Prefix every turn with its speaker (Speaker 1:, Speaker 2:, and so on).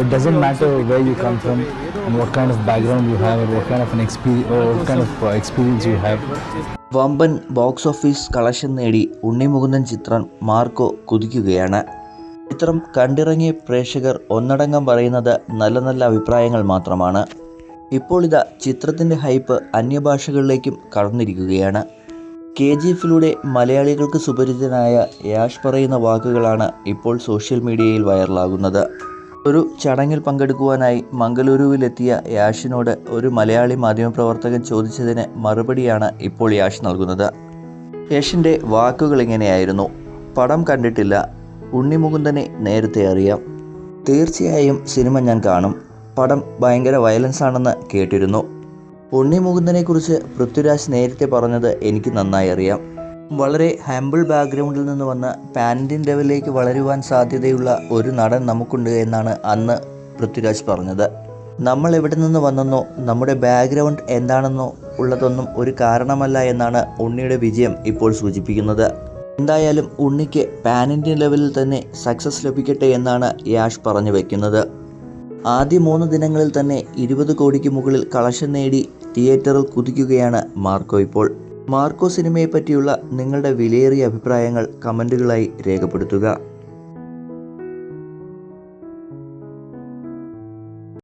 Speaker 1: It doesn't matter where you come from and what kind of background you have or what kind of an experience or what kind of experience you have.
Speaker 2: വമ്പൻ box office collection നേടി ഉണ്ണിമുകുന്ദൻ ചിത്രം Marco കുതിക്കുകയാണ്. ചിത്രം കണ്ടിറങ്ങിയ പ്രേക്ഷകർ ഒന്നടങ്കം പറയുന്നത് നല്ല നല്ല അഭിപ്രായങ്ങൾ മാത്രമാണ്. ഇപ്പോൾ ഇതാ ചിത്രത്തിന്റെ ഹൈപ്പ് അന്യഭാഷകളിലേക്കും കടന്നിരിക്കുകയാണ്. കെ ജി എഫിലൂടെ മലയാളികൾക്ക് സുപരിചിതനായ യാഷ് പറയുന്ന വാക്കുകളാണ് ഇപ്പോൾ സോഷ്യൽ മീഡിയയിൽ വൈറലാകുന്നത്. ഒരു ചടങ്ങിൽ പങ്കെടുക്കുവാനായി മംഗളൂരുവിലെത്തിയ യാഷിനോട് ഒരു മലയാളി മാധ്യമപ്രവർത്തകൻ ചോദിച്ചതിന് മറുപടിയാണ് ഇപ്പോൾ യാഷ് നൽകുന്നത്. യഷിന്റെ വാക്കുകൾ ഇങ്ങനെയായിരുന്നു. പടം കണ്ടിട്ടില്ല. ഉണ്ണിമുകുന്ദനെ നേരത്തെ അറിയാം. തീർച്ചയായും സിനിമ ഞാൻ കാണും. പടം ഭയങ്കര വയലൻസ് ആണെന്ന് കേട്ടിരുന്നു. ഉണ്ണിമുകുന്ദനെക്കുറിച്ച് പൃഥ്വിരാജ് നേരത്തെ പറഞ്ഞത് എനിക്ക് നന്നായി അറിയാം. വളരെ ഹാമ്പിൾ ബാക്ക്ഗ്രൗണ്ടിൽ നിന്ന് വന്ന പാൻ ഇന്ത്യൻ ലെവലിലേക്ക് വളരുവാൻ സാധ്യതയുള്ള ഒരു നടൻ നമുക്കുണ്ട് എന്നാണ് അന്ന് പൃഥ്വിരാജ് പറഞ്ഞത്. നമ്മൾ എവിടെ നിന്ന് വന്നെന്നോ നമ്മുടെ ബാക്ക്ഗ്രൗണ്ട് എന്താണെന്നോ ഉള്ളതൊന്നും ഒരു കാരണമല്ല എന്നാണ് ഉണ്ണിയുടെ വിജയം ഇപ്പോൾ സൂചിപ്പിക്കുന്നത്. എന്തായാലും ഉണ്ണിക്ക് പാൻ ഇന്ത്യൻ ലെവലിൽ തന്നെ സക്സസ് ലഭിക്കട്ടെ എന്നാണ് യാഷ് പറഞ്ഞു വയ്ക്കുന്നത് ആദ്യ മൂന്ന് ദിനങ്ങളിൽ തന്നെ ഇരുപത് കോടിക്ക് മുകളിൽ കളക്ഷൻ നേടി തിയേറ്ററിൽ കുതിക്കുകയാണ് മാർക്കോ ഇപ്പോൾ. മാർക്കോ സിനിമയെ പറ്റിയുള്ള നിങ്ങളുടെ വിലയേറിയ അഭിപ്രായങ്ങൾ കമന്റുകളായി രേഖപ്പെടുത്തുക.